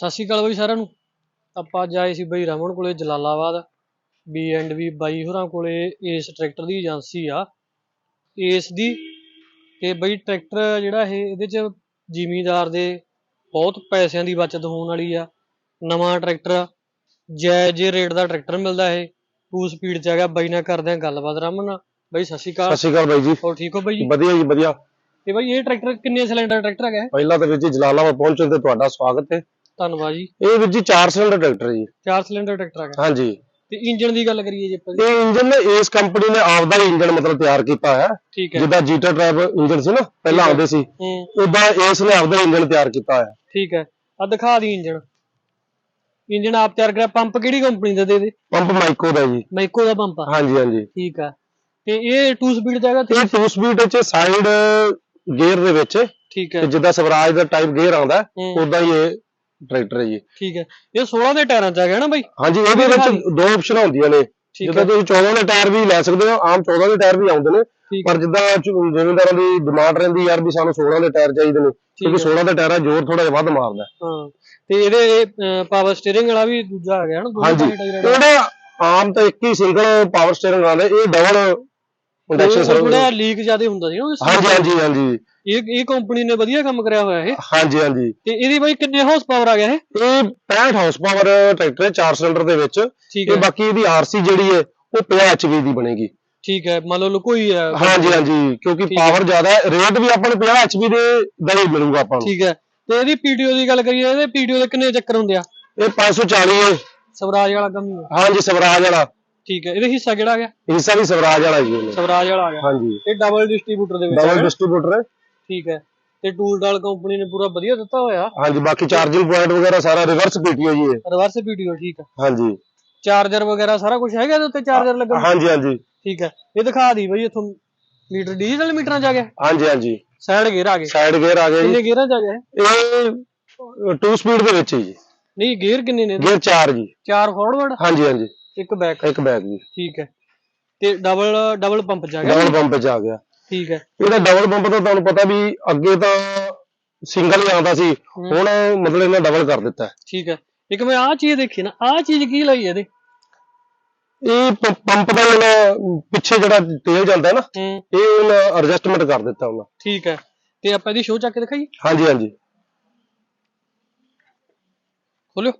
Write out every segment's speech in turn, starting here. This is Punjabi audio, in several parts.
ਸਤਿ ਸ਼੍ਰੀ ਅਕਾਲ ਬਾਈ ਸਾਰਿਆਂ ਨੂੰ। ਆਪਾਂ ਅੱਜ ਆਏ ਸੀ ਬਾਈ ਰਮਨ ਕੋਲੇ ਜਲਾਲਾਬਾਦ। ਬੀ ਐਂਡ ਵੀ ਬਾਈ ਹੋਰਾਂ ਕੋਲੇ ਏਸ ਟਰੈਕਟਰ ਦੀ ਏਜੰਸੀ ਆ। ਏਸ ਦੀ ਤੇ ਬਾਈ ਟਰੈਕਟਰ ਜਿਹੜਾ ਇਹ ਇਹਦੇ ਚ ਜ਼ਿਮੀਂਦਾਰ ਦੇ ਬਹੁਤ ਪੈਸਿਆਂ ਦੀ ਬਚਤ ਹੋਣ ਵਾਲੀ ਆ। ਨਵਾਂ ਟਰੈਕਟਰ ਜਾਇਜ਼ ਜਿਹੇ ਰੇਟ ਦਾ ਟਰੈਕਟਰ ਮਿਲਦਾ ਇਹ। 2 ਸਪੀਡ ਚ ਹੈਗਾ ਬਾਈ ਨਾਲ ਕਰਦੇ ਆ ਗੱਲਬਾਤ ਰਮਨ ਨਾਲ। ਬਾਈ ਸਤਿ ਸ਼੍ਰੀ ਸਤਿ ਅਕਾਲ ਸ਼੍ਰੀ ਅਕਾਲ ਬਾਈ ਜੀ। ਹੋਰ ਠੀਕ ਹੋ ਬਾਈ ਜੀ? ਵਧੀਆ ਜੀ ਵਧੀਆ। ਤੇ ਬਾਈ ਇਹ ਟਰੈਕਟਰ ਕਿੰਨੇ ਸਿਲੰਡਰ ਟਰੈਕਟਰ ਹੈਗਾ? ਪਹਿਲਾਂ ਤਾਂ ਵੀਰ ਜੀ ਜਲਾਲਾਬਾਦ ਪਹੁੰਚਣ ਤੇ ਤੁਹਾਡਾ ਸਵਾਗਤ ਹੈ। ਧੰਨਵਾਦ ਜੀ। ਇਹ ਵੀਰ ਜੀ 4 ਸਿਲੰਡਰ ਟਰੈਕਟਰ ਹੈ ਜੀ। ਚਾਰ ਸਿਲੰਡਰ ਟਰੈਕਟਰ ਹੈਗਾ। ਹਾਂਜੀ। ਤੇ ਇੰਜਨ ਦੀ ਗੱਲ ਕਰੀਏ ਜੇ ਆਪਾਂ ਜੀ। ਇਹ ਇੰਜਨ ਨੇ ਇਸ ਕੰਪਨੀ ਨੇ ਆਪਦਾ ਹੀ ਇੰਜਨ ਮਤਲਬ ਤਿਆਰ ਕੀਤਾ ਹੈ। ਠੀਕ ਹੈ। ਜਿੱਦਾਂ ਜੀਟਾ ਟਰੈਬ ਇੰਜਨ ਸੀ ਨਾ ਪਹਿਲਾਂ ਹੈ। ਆਉਂਦੇ ਸੀ। ਹੂੰ। ਉਦਾਂ ਇਸ ਨੇ ਆਪਦਾ ਇੰਜਨ ਤਿਆਰ ਕੀਤਾ ਹੈ। ਠੀਕ ਹੈ। ਆ ਦਿਖਾ ਦੀ ਇੰਜਨ ਇੰਜਨ ਆਪ ਤਿਆਰ ਕਰਿਆ। ਪੰਪ ਕਿਹੜੀ ਕੰਪਨੀ ਦਾ ਦੇ ਦੇ? ਪੰਪ ਮਾਈਕੋ ਦਾ ਜੀ। ਮਾਈਕੋ ਦਾ ਪੰਪ ਆ। ਹਾਂਜੀ ਹਾਂਜੀ। ਠੀਕ ਆ। ਤੇ ਇਹ 2 ਸਪੀਡ ਦਾ ਹੈਗਾ ਇਹ 2 ਸਪੀਡ ਵਿੱਚ ਸਾਈਡ ਗੇਅਰ ਦੇ ਵਿੱਚ ਠੀਕ ਤੇ ਹੈ ਜਿੱਦਾਂ ਸਵਰਾਜ ਦਾ ਟਾਈਪ ਗੇਅਰ ਆਉਂਦਾ ਹੂੰ, ਉਦਾਂ ਹੀ ਇਹ ਟਰੈਕਟਰ ਹੈ ਜੀ। ਠੀਕ ਹੈ। ਇਹ 16 ਦੇ ਟਾਇਰਾਂ ਚ ਹੈਗਾ ਨਾ ਬਾਈ? ਹਾਂਜੀ ਇਹਦੇ ਵਿੱਚ ਦੋ ਆਪਸ਼ਨਾਂ ਹੁੰਦੀਆਂ ਨੇ। ਜਿੱਦਾਂ ਤੁਸੀਂ 14 ਦੇ ਟਾਇਰ ਵੀ ਲੈ ਸਕਦੇ ਹੋ ਆਮ 14 ਦੇ ਟਾਇਰ ਵੀ ਆਉਂਦੇ ਨੇ। ਪਰ ਜਿੱਦਾਂ ਜ਼ਿਮੀਂਦਾਰਾਂ ਦੀ ਡਿਮਾਂਡ ਰਹਿੰਦੀ ਯਾਰ ਵੀ ਸਾਨੂੰ 16 ਦੇ ਟਾਇਰ ਚਾਹੀਦੇ ਨੇ ਕਿਉਂਕਿ ਹੈ। 16 ਦੇ ਟਾਇਰਾਂ ਜ਼ੋਰ ਥੋੜਾ ਜਿਹਾ ਵੱਧ ਮਾਰਦਾ। ਹੈ। ਤੇ ਇਹਦੇ ਪਾਵਰ ਸਟੀਅਰਿੰਗ ਵਾਲਾ ਵੀ ਦੂਜਾ ਹੈਗਾ ਨਾ ਹਾਂਜੀ। ਉਹਦਾ ਆਮ ਤਾਂ ਇੱਕ ਹੀ ਸਿੰਗਲ ਪਾਵਰ ਸਟੀਅਰਿੰਗ ਆਉਂਦਾ ਇਹ ਡਬਲ ਇੰਡਕਸ਼ਨ ਸਰਵਿਸ। ਥੋੜਾ ਲੀਕ ਜ਼ਿਆਦਾ ਹੁੰਦਾ ਸੀ ਨਾ ਹਾਂਜੀ ਹਾਂਜੀ ਹਾਂਜੀ। ਇਹ ਇਹ ਕੰਪਨੀ ਨੇ ਵਧੀਆ ਕੰਮ ਕਰਿਆ ਹੋਇਆ ਇਹ? ਹਾਂਜੀ ਹਾਂਜੀ। ਤੇ ਇਹਦੀ ਬਾਈ ਕਿੰਨੇ ਹਾਰਸ ਪਾਵਰ ਆ ਗਿਆ ਇਹ? ਇਹ 65 ਹਾਰਸ ਪਾਵਰ ਟਰੈਕਟਰ ਹੈ 4 ਸਿਲੰਡਰ ਦੇ ਵਿੱਚ। ਤੇ ਹੈ। ਬਾਕੀ ਇਹਦੀ ਆਰਸੀ ਜਿਹੜੀ ਹੈ ਉਹ 50 ਐਚਪੀ ਦੀ ਬਣੇਗੀ। ਠੀਕ ਹੈ ਮੰਨ ਲਓ ਲੁਕੋਈ ਹੈ ਹਾਂਜੀ ਹਾਂਜੀ ਕਿਉਂਕਿ ਹੈ। ਪਾਵਰ ਜ਼ਿਆਦਾ ਹੈ ਰੇਟ ਵੀ ਆਪਾਂ ਨੂੰ 50 ਐਚਪੀ ਦੇ ਦਾ ਹੀ ਮਿਲੂਗਾ ਆਪਾਂ ਨੂੰ। ਠੀਕ ਹੈ। ਤੇ ਇਹਦੀ ਪੀਡੀਓ ਦੀ ਗੱਲ ਕਰੀਏ ਇਹਦੇ ਪੀਡੀਓ ਦੇ ਕਿੰਨੇ ਚੱਕਰ ਹੁੰਦੇ ਆ? ਇਹ 540 ਹੈ। ਸਵਰਾਜ ਵਾਲਾ ਕੰਮ ਹੀ ਹੈ। ਹਾਂਜੀ ਸਵਰਾਜ ਵਾਲਾ। ਠੀਕ ਹੈ ਇਹਦੇ ਹਿੱਸਾ ਕਿਹੜਾ ਆ ਗਿਆ? ਹਿੱਸਾ ਵੀ ਸਵਰਾਜ ਵਾਲਾ ਜੀ ਇਹਨੇ। ਸਵਰਾਜ ਵਾਲਾ ਆ ਗਿਆ। ਹਾਂਜੀ। ਇਹ ਡਬਲ ਡਿਸਟ੍ਰੀਬਿਊਟਰ ਦੇ ਵਿੱਚ ਡਬਲ। ਡਿਸਟ੍ਰੀਬਿਊਟਰ ਹੈ। ਠੀਕ ਹੈ। ਤੇ ਟੂਲ ਡਾਲ ਕੰਪਨੀ ਨੇ ਪੂਰਾ ਵਧੀਆ ਦਿੱਤਾ ਹੋਇਆ। ਹਾਂਜੀ ਬਾਕੀ ਚਾਰਜਿੰਗ ਪੁਆਇੰਟ ਵਗੈਰਾ ਸਾਰਾ ਰਿਵਰਸ ਪੀਟੀਓ ਜੀ ਇਹ। ਰਿਵਰਸ ਪੀਡੀਓ ਠੀਕ ਹੈ। ਹਾਂਜੀ। ਚਾਰਜਰ ਵਗੈਰਾ ਸਾਰਾ ਕੁਝ ਹੈਗਾ ਇਹਦੇ ਉੱਤੇ ਚਾਰਜਰ ਲੱਗਣ? ਹਾਂਜੀ ਹਾਂਜੀ। ਠੀਕ ਹੈ। ਇਹ ਦਿਖਾ ਦੀ ਬਈ ਇਥੋਂ ਮੀਟਰ ਡਿਜੀਟਲ ਮੀਟਰਾਂ ਚ ਆ ਗਿਆ? ਹਾਂਜੀ ਹਾਂਜੀ। ਸਾਈਡ ਗੇਅਰ ਆ ਗਏ। ਸਾਈਡ ਗੇਅਰ ਆ ਗਿਆ ਜੀ। ਕਿੰਨੇ ਗੇਅਰਾਂ ਚ ਆ ਗਿਆ ਇਹ? ਇਹ 2 ਸਪੀਡ ਦੇ ਵਿੱਚ ਹੈ ਜੀ। ਨਹੀਂ ਗੇਅਰ ਕਿੰਨੇ ਨੇ? ਗੇਅਰ 4 ਜੀ। ਚਾਰ ਫਾਰਵਰਡ ਹਾਂਜੀ ਹਾਂਜੀ। ਇੱਕ ਬੈਕ ਇੱਕ ਬੈਕ ਜੀ। ਠੀਕ ਹੈ। ਤੇ ਡਬਲ ਡਬਲ ਪੰਪ ਚ ਆ ਗਿਆ। ਡਬਲ ਪੰਪ ਚ ਆ ਗਿਆ। ਠੀਕ ਹੈ। ਇਹਦਾ ਡਬਲ ਪੰਪ ਤਾਂ ਤੁਹਾਨੂੰ ਪਤਾ ਵੀ ਅੱਗੇ ਤਾਂ ਸਿੰਗਲ ਹੀ ਆਉਂਦਾ ਸੀ। ਹੁਣ ਮਤਲਬ ਇਹਨੇ ਡਬਲ ਕਰ ਦਿੱਤਾ। ਠੀਕ ਹੈ। ਇੱਕ ਮੈਂ ਆਹ ਚੀਜ਼ ਦੇਖੀ ਨਾ ਆਹ ਚੀਜ਼ ਕੀ ਲਈ ਇਹਦੇ? ਇਹ ਪੰਪ ਦਾ ਜਿਹੜਾ ਪਿੱਛੇ ਜਿਹੜਾ ਤੇਲ ਜਾਂਦਾ ਨਾ ਇਹ ਉਹਨਾਂ ਐਡਜਸਟਮੈਂਟ ਕਰ ਦਿੱਤਾ ਉਹਨਾਂ। ਠੀਕ ਹੈ। ਤੇ ਆਪਾਂ ਇਹਦੀ ਸ਼ੋਅ ਚੱਕ ਕੇ ਦਿਖਾਈਏ? ਹਾਂਜੀ ਹਾਂਜੀ। ਖੋਲਿਓ।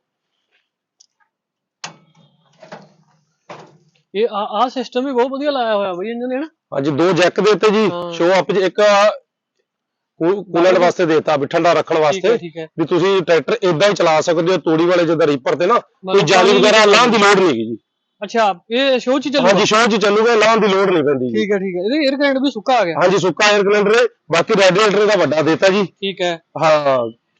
ਇਹ ਆ ਆ ਸਿਸਟਮ ਵੀ ਬਹੁਤ ਵਧੀਆ ਲਾਇਆ ਹੋਇਆ ਬਈ ਇਹਨਾਂ ਨੇ ਨਾ। ਹਾਂਜੀ ਦੋ ਜੈਕ ਦੇ ਉੱਤੇ ਜੀ। ਸ਼ੋ ਅਪ ਇੱਕ ਕੂਲਰ ਵਾਸਤੇ ਦੇਤਾ ਵੀ ਠੰਡਾ ਰੱਖਣ ਵਾਸਤੇ ਵੀ ਤੁਸੀਂ ਟਰੈਕਟਰ ਇਦਾਂ ਹੀ ਚਲਾ ਸਕਦੇ ਹੋ ਤੂੜੀ ਵਾਲੇ ਜਿੱਦਾਂ ਰੀਪਰ ਤੇ ਨਾ ਕੋਈ ਮਤਲਬ ਜਾਲੀ ਵਗੈਰਾ ਲਾਉਣ ਦੀ ਲੋੜ ਨਹੀਂ ਹੈਗੀ ਜੀ। ਅੱਛਾ ਇਹ ਸ਼ੋਅ ਚ ਚੱਲੂਗਾ? ਹਾਂਜੀ ਸ਼ੋਅ 'ਚ ਚੱਲੂਗਾ ਲਾਉਣ ਦੀ ਲੋੜ ਨਹੀਂ ਪੈਂਦੀ ਠੀਕ ਹੈ ਠੀਕ ਹੈ। ਇਹਦੇ 에ਅਰ ਕਰੰਟ ਵੀ ਸੁੱਕਾ ਆ ਗਿਆ। ਹਾਂਜੀ ਸੁੱਕਾ 에ਅਰ ਕਲੈਂਡਰ ਬਾਕੀ ਰੈਡੀਏਟਰ ਦਾ ਵੱਡਾ ਦੇਤਾ ਜੀ। ਠੀਕ ਹੈ। ਹਾਂ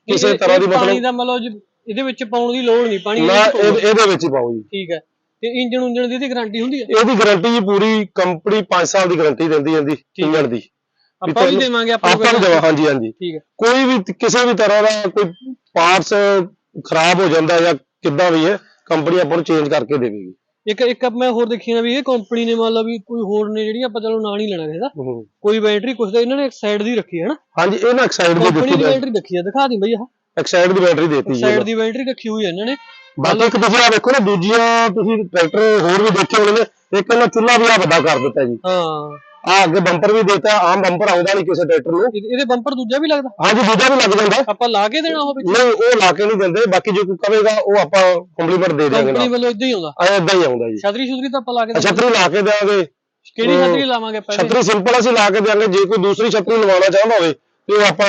ਕਿਸੇ ਤਰ੍ਹਾਂ ਦੀ ਇਹ ਪਾਣੀ ਮਤਲਬ ਦਾ ਮਤਲਬ ਜੀ ਇਹਦੇ ਵਿੱਚ ਪਾਉਣ ਦੀ ਲੋੜ ਨਹੀਂ ਪਾਣੀ ਨਾ ਇਹਦੇ ਵਿੱਚ ਇਹ- ਪਾਉਣਾ। ਇਹਦੇ ਵਿੱਚ ਹੀ ਪਾਓ ਜੀ। ਠੀਕ ਹੈ। ਤੇ ਇੰਜਨ ਉਂਜਨ ਦੀ ਇਹਦੀ ਗਾਰੰਟੀ ਹੁੰਦੀ ਹੈ ਇਹਦੀ ਗਾਰੰਟੀ ਜੀ ਪੂਰੀ ਕੰਪਨੀ 5 ਸਾਲ ਦੀ ਗਾਰੰਟੀ ਦਿੰਦੀ ਜਾਂਦੀ ਹੈ। ਇੰਜਣ ਦੀ। ਆਪਾਂ ਵੀ ਦੇਵਾਂਗੇ ਆਪਾਂ ਆਪਾਂ ਵੀ ਦੇਵਾਂ ਹਾਂਜੀ ਹਾਂਜੀ। ਠੀਕ ਹੈ ਕੋਈ ਵੀ ਕਿਸੇ ਵੀ ਤਰ੍ਹਾਂ ਦਾ ਕੋਈ ਪਾਰਟਸ ਖਰਾਬ ਹੋ ਜਾਂਦਾ ਜਾਂ ਕਿੱਦਾਂ ਵੀ ਹੈ ਕੰਪਨੀ ਆਪਾਂ ਨੂੰ ਚੇਂਜ ਕਰਕੇ ਦੇਵੇਗੀ। ਇੱਕ ਇੱਕ ਮੈਂ ਹੋਰ ਦੇਖੀ ਨਾ ਵੀ ਇਹ ਕੰਪਨੀ ਨੇ ਮੰਨ ਲਓ ਵੀ ਕੋਈ ਹੋਰ ਨੇ ਜਿਹੜੀਆਂ ਆਪਾਂ ਚਲੋ ਨਾਂ ਨਹੀਂ ਲੈਣਾ ਇਹਦਾ ਹੂੰ। ਕੋਈ ਬੈਟਰੀ ਕੁਛ ਦਾ ਇਹਨਾਂ ਨੇ ਇੱਕ ਸਾਈਡ ਦੀ ਰੱਖੀ ਹੈ ਨਾ। ਹਾਂਜੀ ਇਹ ਨਾ ਐਕਸਾਈਡ ਦੀ ਕੰਪਨੀ ਦੀ ਬੈਟਰੀ ਰੱਖੀ ਹੈ ਦਿਖਾ ਦੀ ਬਈ ਆਹ। ਐਕਸਾਈਡ ਦੀ ਬੈਟਰੀ ਦੇਤੀ ਜੀ ਸਾਈਡ ਦੀ ਬੈਟਰੀ ਰੱਖੀ ਹੋਈ ਹੈ ਇਹਨਾਂ ਨੇ। ਬਾਕੀ ਇੱਕ ਤੁਸੀਂ ਆ ਦੇਖੋ ਨਾ ਦੂਜੀਆਂ ਤੁਸੀਂ ਟਰੈਕਟਰ ਹੋਰ ਵੀ ਦੇਖੇ ਹੋਣੇ ਨੇ ਇੱਕ ਇਹਨਾਂ ਚੁੱਲਾ ਵੀ ਆ ਵੱਡਾ ਕਰ ਦਿੱਤਾ ਜੀ। ਹਾਂ। ਆ ਅੱਗੇ ਬੰਪਰ ਵੀ ਦਿੱਤਾ ਆਮ ਬੰਪਰ ਆਉਂਦਾ ਨਹੀਂ ਕਿਸੇ ਟਰੈਕਟਰ ਨੂੰ। ਇਹਦੇ ਇਹਦੇ ਬੰਪਰ ਦੂਜਾ ਵੀ ਲੱਗਦਾ? ਹਾਂਜੀ ਦੂਜਾ ਵੀ ਲੱਗ ਜਾਂਦਾ। ਆਪਾਂ ਲਾ ਕੇ ਦੇਣਾ ਉਹ ਵਿੱਚ? ਨਹੀਂ ਉਹ ਲਾ ਕੇ ਨਹੀਂ ਦਿੰਦੇ ਬਾਕੀ ਜੇ ਕੋਈ ਕਹੇਗਾ ਉਹ ਆਪਾਂ ਕੰਪਲੀਮੈਂਟ ਦੇ ਦਿਆਂਗੇ ਕੰਪਨੀ ਵੱਲੋਂ ਇਦਾਂ ਹੀ ਆਉਂਦਾ? ਆ ਇਦਾਂ ਹੀ ਆਉਂਦਾ ਜੀ। ਛਤਰੀ ਛੁਤਰੀ ਤਾਂ ਆਪਾਂ ਲਾ ਕੇ ਦੇਵਾਂਗੇ। ਛਤਰੀ ਲਾ ਕੇ ਦੇਵਾਂਗੇ ਕਿਹੜੀ ਛਤਰੀ ਲਾਵਾਂਗੇ ਪਹਿਲੇ ਛਤਰੀ ਸਿੰਪਲ ਅਸੀਂ ਲਾ ਕੇ ਦਿਆਂਗੇ ਜੇ ਕੋਈ ਦੂਸਰੀ ਛਤਰੀ ਲਵਾਉਣਾ ਚਾਹੁੰਦਾ ਹੋਵੇ ਤੇ ਉਹ ਆਪਾਂ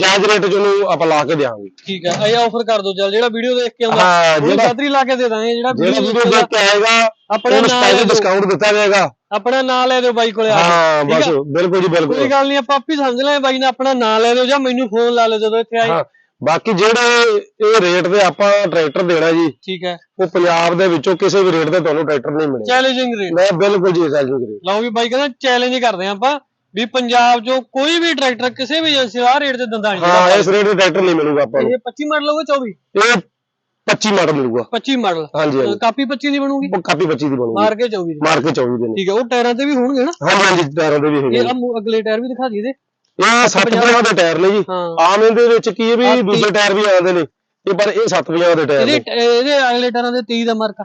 ਜਾਇਜ਼ ਰੇਟ 'ਚ ਉਹਨੂੰ ਆਪਾਂ ਲਾ ਕੇ ਦਿਆਂਗੇ। ਠੀਕ ਹੈ ਇਹ ਆਫਰ ਕਰ ਦਿਓ ਚੱਲ ਜਿਹੜਾ ਵੀਡੀਓ ਦੇਖ ਕੇ ਆਉਂਦਾ ਹਾਂ ਜਿਹੜਾ ਛਤਰੀ ਲਾ ਕੇ ਦੇ ਦਾਂਗੇ ਜਿਹੜਾ ਜਿਹੜਾ ਵੀਡੀਓ ਦੇਖ ਕੇ ਆਏਗਾ ਆਪਣਾ ਉਹਨੂੰ ਨਾਂ ਸਪੈਸ਼ਲ ਡਿਸਕਾਊਂਟ ਦਿੱਤਾ ਜਾਏਗਾ। ਆਪਣਾ ਨਾਂ ਲੈ ਦਿਓ ਬਾਈ ਕੋਲੇ ਆ ਹਾਂ ਬਸ ਆ? ਬਿਲਕੁਲ ਜੀ ਕੋਈ ਬਿਲਕੁਲ ਗੱਲ ਨਹੀਂ ਆਪਾਂ ਆਪੀ ਸਮਝ ਲਾਂਗੇ ਬਾਈ ਨੇ ਆਪਣਾ ਨਾਂ ਲੈ ਦਿਓ ਜਾਂ ਮੈਨੂੰ ਫੋਨ ਲਾ ਲਿਓ ਜਦੋਂ ਇੱਥੇ ਆਏ। ਬਾਕੀ ਜਿਹੜੇ ਇਹ ਰੇਟ ਤੇ ਆਪਾਂ ਟਰੈਕਟਰ ਦੇਣਾ ਜੀ ਠੀਕ ਹੈ ਉਹ ਪੰਜਾਬ ਦੇ ਵਿੱਚੋਂ ਕਿਸੇ ਵੀ ਰੇਟ ਤੇ ਤੁਹਾਨੂੰ ਟਰੈਕਟਰ ਨਹੀਂ ਮਿਲੇਗਾ। ਚੈਲੰਜਿੰਗ ਰੇਟ ਮੈਂ ਬਿਲਕੁਲ ਜੀ ਸੈਲਰੀ ਕਰੇ ਲਓ ਵੀ ਬਾਈ ਕਹਿੰਦਾ ਚੈਲੰਜ ਕਰਦੇ ਆਂ ਆਪਾਂ। ਵੀ ਪੰਜਾਬ 'ਚੋਂ ਕੋਈ ਵੀ ਟਰੈਕਟਰ ਕਿਸੇ ਵੀ ਏਜੰਸੀ ਦਾ ਰੇਟ ਤੇ ਦਿੰਦਾ ਨਹੀਂ ਹਾਂ ਇਸ ਰੇਟ ਤੇ ਟਰੈਕਟਰ ਨਹੀਂ ਮਿਲੂਗਾ ਆਪਾਂ ਨੂੰ। ਇਹ 25 ਮਾਡਲ ਹੋਵੇ 24 ਇਹ 25 ਮਾਡਲ ਮਿਲੂਗਾ। 25 ਮਾਡਲ। ਹਾਂਜੀ ਕਾਪੀ 25 ਦੀ ਬਣੂਗੀ? ਉਹ ਕਾਪੀ 25 ਦੀ ਬਣੂਗੀ। ਮਾਰ ਕੇ 24 ਦੀ। ਮਾਰ ਕੇ 24 ਦੇ। ਠੀਕ ਹੈ ਉਹ ਟਾਇਰਾਂ ਤੇ ਵੀ ਹੋਣਗੇ ਨਾ? ਹਾਂਜੀ ਹਾਂਜੀ ਟਾਇਰਾਂ ਦੇ ਵੀ ਹੈਗੇ ਇਹ ਅਗਲੇ ਟਾਇਰ ਵੀ ਦਿਖਾ ਦਈਏ ਇਹਦੇ। ਇਹ 60 ਪੰਜਾਹ ਦੇ ਟਾਇਰ ਨੇ ਜੀ। ਹਾਂ। ਆਮ ਇਹਦੇ ਵਿੱਚ ਕੀ ਹੈ ਵੀ ਦੂਸਰੇ ਟਾਇਰ ਵੀ ਆਉਂਦੇ ਨੇ। ਇਹ ਪਰ ਇਹ 750 ਦੇ ਟਾਇਰ ਨੇ। ਇਹਦੇ ਅਗਲੇ ਟਾਇਰਾਂ ਦੇ 23 ਦਾ ਮਾਰਕਾ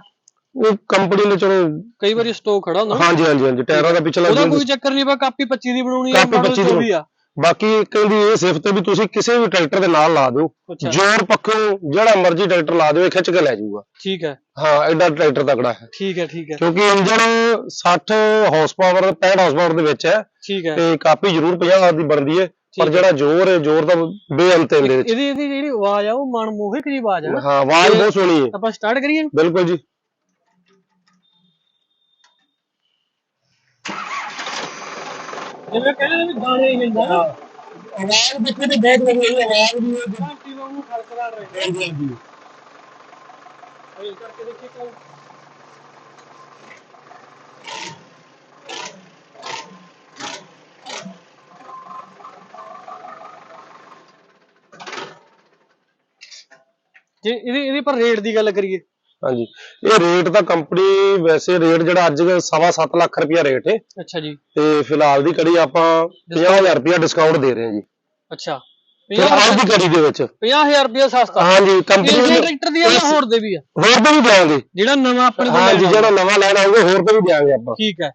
ਉਹ ਕੰਪਨੀ ਨੇ ਚਲੋ ਕਈ ਵਾਰੀ ਸਟਾਕ ਖੜਾ ਹੁੰਦਾ। ਹਾਂਜੀ ਹਾਂਜੀ ਹਾਂਜੀ ਟਾਇਰਾਂ ਦਾ ਪਿਛਲਾ ਉਹਦਾ ਕੋਈ ਚੱਕਰ ਨਹੀਂ ਬਾ ਕਾਪੀ 25 ਦੀ ਬਣਾਉਣੀ ਆ ਕਾਪੀ ਮਾਡਲ 25 ਦੀ 24 ਆ। ਬਾਕੀ ਇੱਕ ਇਹਦੀ ਇਹ ਸਿਫਤ ਹੈ ਵੀ ਤੁਸੀਂ ਕਿਸੇ ਵੀ ਟਰੈਕਟਰ ਦੇ ਨਾਲ ਲਾ ਦਿਓ। ਜ਼ੋਰ ਪੱਖੋਂ ਜਿਹੜਾ ਮਰਜ਼ੀ ਟਰੈਕਟਰ ਲਾ ਦਿਓ ਇਹ ਖਿੱਚ ਕੇ ਲੈ ਜਾਊਗਾ। ਠੀਕ ਹੈ। ਹਾਂ ਐਡਾ ਟਰੈਕਟਰ ਤਕੜਾ ਹੈ। ਠੀਕ ਹੈ ਠੀਕ ਹੈ। ਕਿਉਂਕਿ engine 60 horse power 65 horse power ਦੇ ਵਿੱਚ ਹੈ। ਠੀਕ ਹੈ। ਤੇ ਕਾਪੀ ਜ਼ਰੂਰ 50 ਦੀ ਬਣਦੀ ਹੈ। ਪਰ ਹੈ। ਜਿਹੜਾ ਜ਼ੋਰ ਹੈ ਜ਼ੋਰ ਦਾ ਬੇਅੰਤ ਹੈ ਇਹਦੇ ਵਿੱਚ। ਇਹਦੀ ਇਹਦੀ ਜਿਹੜੀ ਆਵਾਜ਼ ਆ ਉਹ ਮਨਮੋਹਕ ਜੀ ਆਵਾਜ਼ ਆ। ਹਾਂ ਆਵਾਜ਼ ਬਹੁਤ ਸੋਹਣੀ ਹੈ। ਆਪਾਂ ਸਟਾਰਟ ਕਰੀਏ। ਬਿਲਕੁਲ ਜੀ। ਜਿਵੇਂ ਕਹਿੰਦੇ ਨੇ ਵੀ ਗਾਣੇ ਹੀ ਹਿੰਦਾ ਨਾ। ਆਵਾਜ਼ ਦੇਖੋ ਤੇ ਬਹੁਤ ਵਧੀਆ ਆਵਾਜ਼ ਵੀ ਹੈ ਘੰਟੀ ਵਾਂਗੂ ਖੜਕਦਾ ਰਹੇ ਹਾਂਜੀ ਇਹ ਕਰਕੇ ਦੇਖੀ ਕੋ ਜੇ ਇਹਦੀ ਇਹਦੀ ਪਰ ਰੇਟ ਦੀ ਗੱਲ ਕਰੀਏ। ਹਾਂਜੀ। ਇਹ ਰੇਟ ਤਾਂ ਕੰਪਨੀ ਵੈਸੇ ਰੇਟ ਜਿਹੜਾ ਅੱਜ ਸਵਾ ਸੱਤ ਲੱਖ ਰੁਪਇਆ ਰੇਟ ਹੈ ਅੱਛਾ ਜੀ। ਤੇ ਫਿਲਹਾਲ ਦੀ ਕੜੀ ਆਪਾਂ 50000 ਰੁਪਇਆ ਡਿਸਕਾਊਂਟ ਦੇ ਰਹੇ ਹਾਂ ਜੀ। ਅੱਛਾ। ਫਿਲਹਾਲ ਦੀ ਕੜੀ ਦੇ ਵਿੱਚ। 50000 ਰੁਪਏ ਸਸਤਾ। ਹਾਂਜੀ ਕੰਪਨੀ ਨੇ ਟਰੈਕਟਰ ਦੀ ਆ ਜਾਂ ਹੋਰ ਦੇ ਵੀ ਆ? ਹੋਰ ਤੇ ਵੀ ਦਿਆਂਗੇ। ਜਿਹੜਾ ਨਵਾਂ ਆਪਣੇ ਕੋਲ ਹਾਂਜੀ ਜਿਹੜਾ ਨਵਾਂ ਲੈਣ ਆਊਗਾ ਹੋਰ ਤੇ ਵੀ ਦਿਆਂਗੇ ਆਪਾਂ। ਠੀਕ ਹੈ।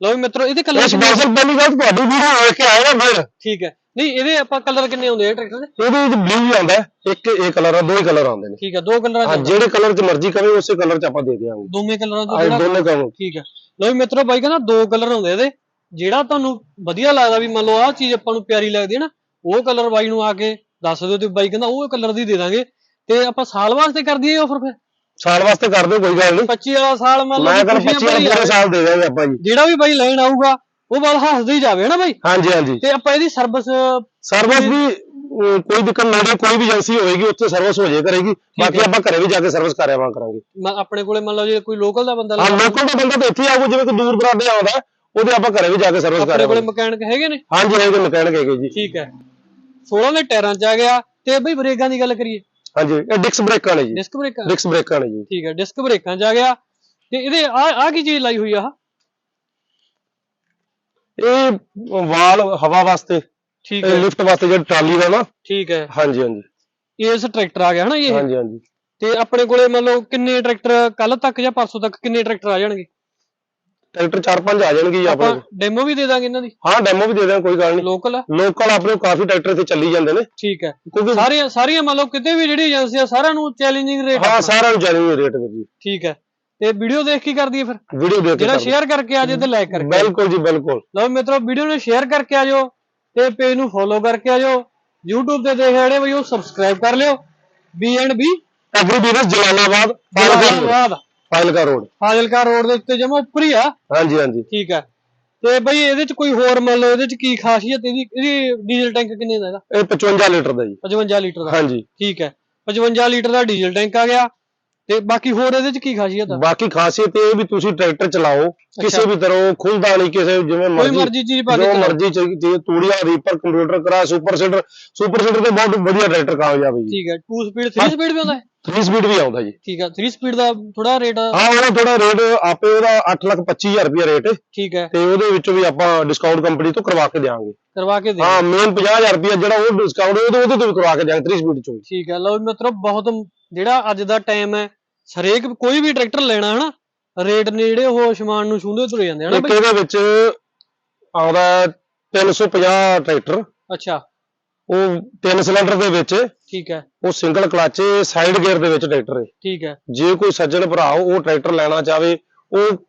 ਲਓ ਵੀ ਮਿੱਤਰੋ ਇਹਦੇ ਇਹ ਕਲਰ ਸਪੈਸ਼ਲ ਪਹਿਲੀ ਗੱਲ ਤੁਹਾਡੀ ਵੀਡੀਓ ਵੇਖ ਕੇ ਆਏਗਾ ਫਿਰ। ਠੀਕ ਹੈ। ਨਹੀਂ ਇਹਦੇ ਆਪਾਂ ਕਲਰ ਕਿੰਨੇ ਆਉਂਦੇ ਆ ਟਰੈਕਟਰ ਦੇ? ਇਹਦੇ ਵਿੱਚ ਬਲੂ ਵੀ ਆਉਂਦਾ ਹੈ, ਇੱਕ ਇਹ ਕਲਰ ਆ ਦੋ ਹੀ ਕਲਰ ਆਉਂਦੇ ਨੇ। ਠੀਕ ਹੈ ਦੋ ਕਲਰਾਂ ਹਾਂ ਜਿਹੜੇ ਕਲਰ 'ਚ ਮਰਜ਼ੀ ਕਰੇ ਉਸੇ ਕਲਰ 'ਚ ਆਪਾਂ ਦੇ ਦਿਆਂਗੇ। ਦੋਵੇਂ ਕਲਰਾਂ ਤੋਂ ਹਾਂ ਜਿਹੜਾ ਦੋਨੇ ਕੰਮ ਠੀਕ ਹੈ ਲਓ ਵੀ ਮਿੱਤਰੋ ਬਾਈ ਕਹਿੰਦਾ ਦੋ ਕਲਰ ਹੁੰਦੇ ਇਹਦੇ। ਜਿਹੜਾ ਤੁਹਾਨੂੰ ਵਧੀਆ ਲੱਗਦਾ ਵੀ ਮੰਨ ਲਓ ਆਹ ਚੀਜ਼ ਆਪਾਂ ਨੂੰ ਪਿਆਰੀ ਲੱਗਦੀ ਹੈ ਨਾ ਉਹ ਕਲਰ ਬਾਈ ਨੂੰ ਆ ਕੇ ਦੱਸ ਦਿਓ ਤੇ ਬਾਈ ਕਹਿੰਦਾ ਉਹ ਕਲਰ ਦੀ ਦੇ ਦਾਂਗੇ। ਤੇ ਆਪਾਂ ਸਾਲ ਵਾਸਤੇ ਕਰ ਦਈਏ ਆਫਰ ਫਿਰ? ਸਾਲ ਵਾਸਤੇ ਕਰ ਦਿਓ ਕੋਈ ਗੱਲ ਨਹੀਂ। 25 ਵਾਲਾ ਸਾਲ ਮੰਨ ਲਓ ਮੈਂ ਵੀ ਕਹਿੰਦਾ ਖੁਸ਼ੀਆਂ 25 ਭਰੀ। ਸਾਲ ਦੇ ਦਾਂਗੇ ਆਪਾਂ ਜੀ। ਜਿਹੜਾ ਵੀ ਬਾਈ ਲੈਣ ਆਊਗਾ ਉਹ ਬਾਅਦ ਹੱਸਦੇ ਹੀ ਜਾਵੇ ਨਾ ਬਾਈ? ਹਾਂਜੀ ਹਾਂਜੀ। ਤੇ ਆਪਾਂ ਇਹਦੀ ਸਰਵਿਸ ਸਰਵਿਸ ਵੀ ਕੋਈ ਦਿੱਕਤ ਨਾ ਆਵੇ ਕੋਈ ਵੀ ਏਜੰਸੀ ਹੋਏਗੀ ਉੱਥੇ ਸਰਵਿਸ ਹੋ ਜਾਏ ਕਰੇਗੀ। ਬਾਕੀ। ਆਪਾਂ ਘਰੇ ਵੀ ਜਾ ਕੇ ਸਰਵਿਸ ਕਰਿਆਵਾਂ ਕਰਾਂਗੇ। ਆਪਣੇ ਕੋਲੇ ਮੰਨ ਲਓ ਜੇ ਕੋਈ ਲੋਕਲ ਦਾ ਬੰਦਾ ਹਾਂ ਲੋਕਲ ਦਾ ਬੰਦਾ ਤਾਂ ਇੱਥੇ ਆਊਗਾ ਜਿਵੇਂ ਕੋਈ ਦੂਰ ਦਰਾਡੇ ਆਉਂਦਾ ਉਹਦੇ ਆਪਾਂ ਘਰੇ ਵੀ ਜਾ ਕੇ ਸਰਵਿਸ ਆਪਣੇ ਕੋਲੇ ਮਕੈਨਿਕ ਹੈਗੇ ਨੇ? ਹਾਂਜੀ ਹਾਂਜੀ ਮਕੈਨਿਕ ਹੈਗੇ ਜੀ। ਠੀਕ ਹੈ। 16 ਦੇ ਟਾਇਰਾਂ ਚ ਆ ਗਿਆ ਤੇ ਬਈ ਬ੍ਰੇਕਾਂ ਦੀ ਗੱਲ ਕਰੀਏ। ਹਾਂਜੀ ਇਹ ਡਿਕਸ ਬ੍ਰੇਕਾਂ ਨੇ ਜੀ। ਡਿਸਕ ਬ੍ਰੇਕਾਂ ਡਿਕਸ ਬ੍ਰੇਕਾਂ ਨੇ ਜੀ। ਠੀਕ ਹੈ ਡਿਸਕ ਬ੍ਰੇਕਾਂ ਚ ਆ ਗਿਆ ਤੇ ਇਹਦੇ ਆ ਆ ਕੀ ਚੀਜ਼ ਲਾਈ ਹੋਈ ਆ ਆਹ? ਇਹ ਵਾਲ ਹਵਾ ਵਾਸਤੇ ਠੀਕ ਹੈ। ਲਿਫਟ ਵਾਸਤੇ ਜਿਹੜੀ ਟਰਾਲੀ ਦਾ ਨਾ। ਠੀਕ ਹੈ। ਹਾਂਜੀ ਹਾਂਜੀ। ਇਸ ਟਰੈਕਟਰ ਆ ਗਿਆ ਹਨਾ ਇਹ? ਹਾਂਜੀ ਹਾਂਜੀ। ਤੇ ਆਪਣੇ ਕੋਲੇ ਮੰਨ ਲਓ ਕਿੰਨੇ ਟਰੈਕਟਰ ਕੱਲ ਤੱਕ ਜਾਂ ਪਰਸੋਂ ਤੱਕ ਕਿੰਨੇ ਟਰੈਕਟਰ ਆ ਜਾਣਗੇ? ਟਰੈਕਟਰ ਚਾਰ ਪੰਜ ਆ ਜਾਣਗੇ ਜੀ ਆਪਣੇ ਆਪਾਂ ਡੈਮੋ ਵੀ ਦੇ ਦਾਂਗੇ ਇਹਨਾਂ ਦੀ? ਹਾਂ ਡੈਮੋ ਵੀ ਦੇ ਦਾਂ ਕੋਈ ਗੱਲ ਨਹੀਂ ਲੋਕਲ ਲੋਕਲ ਆਪਣੇ ਕੋਲ ਕਾਫੀ ਟਰੈਕਟਰ ਇੱਥੇ ਚੱਲੀ ਜਾਂਦੇ ਨੇ। ਠੀਕ ਹੈ। ਕਿਉਂਕਿ ਸਾਰੀਆਂ ਸਾਰੀਆਂ ਮੰਨ ਲਓ ਕਿਤੇ ਵੀ ਜਿਹੜੀ ਏਜੰਸੀ ਆ ਸਾਰਿਆਂ ਨੂੰ ਚੈਲੰਜਿੰਗ ਰੇਟ ਹਾਂ ਸਾਰਿਆਂ ਨੂੰ ਚੱਲਣੀ ਰੇਟ ਵਿੱਚ ਜੀ। ਠੀਕ ਹੈ। ਤੇ ਵੀਡੀਓ ਦੇਖ ਕੇ ਕਰ ਦਈਏ ਫਿਰ? ਵੀਡੀਓ ਦੇਖ ਕੇ ਜਿਹੜਾ। ਸ਼ੇਅਰ ਕਰਕੇ ਆ ਜੇ ਤੇ ਲਾਈਕ ਕਰਕੇ। ਬਿਲਕੁਲ ਜੀ ਬਿਲਕੁਲ। ਲਓ ਮਿੱਤਰੋ ਵੀਡੀਓ ਨੂੰ ਸ਼ੇਅਰ ਕਰਕੇ ਆ ਜਾਓ ਤੇ ਪੇਜ ਨੂੰ ਫੋਲੋ ਕਰਕੇ ਆ ਜਾਓ। YouTube ਤੇ ਦੇਖ ਰਹੇ ਬਈ ਉਹ ਸਬਸਕ੍ਰਾਈਬ ਕਰ ਲਿਓ। B&B agri business Jalalabad Fazilka Jalalabad. Fazilka road Fazilka road ਦੇ ਉੱਤੇ ਜਮਾ ਉੱਪਰ ਹੀ ਆ। ਹਾਂਜੀ ਹਾਂਜੀ। ਠੀਕ ਹੈ ਤੇ ਬਈ ਇਹਦੇ ਚ ਕੋਈ ਹੋਰ ਮੰਨ ਲਓ ਇਹਦੇ ਚ ਕੀ ਖਾਸੀਅਤ ਇਹਦੀ ਇਹਦੀ ਡੀਜ਼ਲ ਟੈਂਕ ਕਿੰਨੇ ਦਾ ਇਹਦਾ? ਇਹ 55 ਲੀਟਰ ਦਾ ਜੀ। 55 ਲੀਟਰ ਦਾ। ਹਾਂਜੀ। ਠੀਕ ਹੈ। 55 ਲੀਟਰ ਦਾ ਡੀਜ਼ਲ ਟੈਂਕ ਆ ਗਿਆ। ਤੇ ਬਾਕੀ ਹੋਰ ਇਹਦੇ ਚ ਕੀ ਖਾਸੀਅਤ ਆ? ਬਾਕੀ ਖਾਸੀਅਤ ਇਹ ਵੀ ਤੁਸੀਂ ਟਰੈਕਟਰ ਚਲਾਓ ਕਿਸੇ ਵੀ ਤਰ੍ਹਾਂ ਖੁੱਲਦਾ ਨਹੀਂ ਕਿਸੇ ਜਿਵੇਂ ਕੋਈ ਮਰਜ਼ੀ ਜੋ। ਮਰਜ਼ੀ ਚਾਹੀਦੀ ਤੂੜੀਆਂ ਰੀਪਰ ਕੰਪਿਊਟਰ ਕਰਾ ਸੁਪਰ ਸੀਡਰ ਸੁਪਰ ਸੀਡਰ ਤੇ ਬਹੁਤ ਵਧੀਆ ਟਰੈਕਟਰ ਕਾਮਯਾਬ ਹੈ ਜੀ। ਠੀਕ ਹੈ 2 ਸਪੀਡ 3 ਸਪੀਡ ਵੀ ਆਉਂਦਾ ਹੈ? 3 ਸਪੀਡ ਵੀ ਆਉਂਦਾ ਜੀ। ਠੀਕ ਹੈ 3 ਸਪੀਡ ਦਾ ਥੋੜਾ ਰੇਟ ਹਾਂ ਉਹਦਾ ਥੋੜਾ ਰੇਟ ਆਪੇ ਉਹਦਾ 825000 ਰੁਪਏ ਰੇਟ ਠੀਕ ਹੈ। ਤੇ ਉਹਦੇ ਵਿੱਚੋਂ ਵੀ ਆਪਾਂ ਡਿਸਕਾਊਂਟ ਕੰਪਨੀ ਤੋਂ ਕਰਵਾ ਕੇ ਦੇਵਾਂਗੇ ਕਰਵਾ ਕੇ ਦੇ ਹਾਂ ਮੇਨ 50000 ਰੁਪਏ ਜਿਹੜਾ ਉਹ ਡਿਸਕਾਊਂਟ ਉਹਦੇ ਉਹਦੇ ਤੋਂ ਵੀ ਕਰਵਾ ਕੇ ਦਿਆਂਗੇ 3 ਸਪੀਡ ਚੋਂ। ਠੀਕ ਹੈ ਲਓ ਮਿੱਤਰੋ ਬਹੁਤ ਜਿਹੜਾ ਅੱਜ ਦਾ ਟਾਈਮ ਹੈ ਹਰੇਕ ਕੋਈ ਵੀ ਟਰੈਕਟਰ ਲੈਣਾ ਹਨਾ ਰੇਟ ਨੇ ਜਿਹੜੇ ਉਹ ਅਸਮਾਨ ਨੂੰ ਛੂੰਹਦੇ ਤੁਰੇ ਜਾਂਦੇ ਹਨਾ ਇੱਕ ਬਈ। ਇਹਦੇ ਵਿੱਚ ਆਉਂਦਾ 350 ਟਰੈਕਟਰ। ਅੱਛਾ। ਉਹ ਤਿੰਨ ਸਿਲੰਡਰ ਦੇ ਵਿੱਚ ਠੀਕ ਹੈ। ਉਹ ਸਿੰਗਲ ਕਲਚ ਸਾਈਡ ਗੇਅਰ ਦੇ ਵਿੱਚ ਟਰੈਕਟਰ ਹੈ। ਠੀਕ ਹੈ। ਜੇ ਕੋਈ ਸੱਜਣ ਭਰਾ ਉਹ ਟਰੈਕਟਰ ਲੈਣਾ ਚਾਵੇ ਉਹ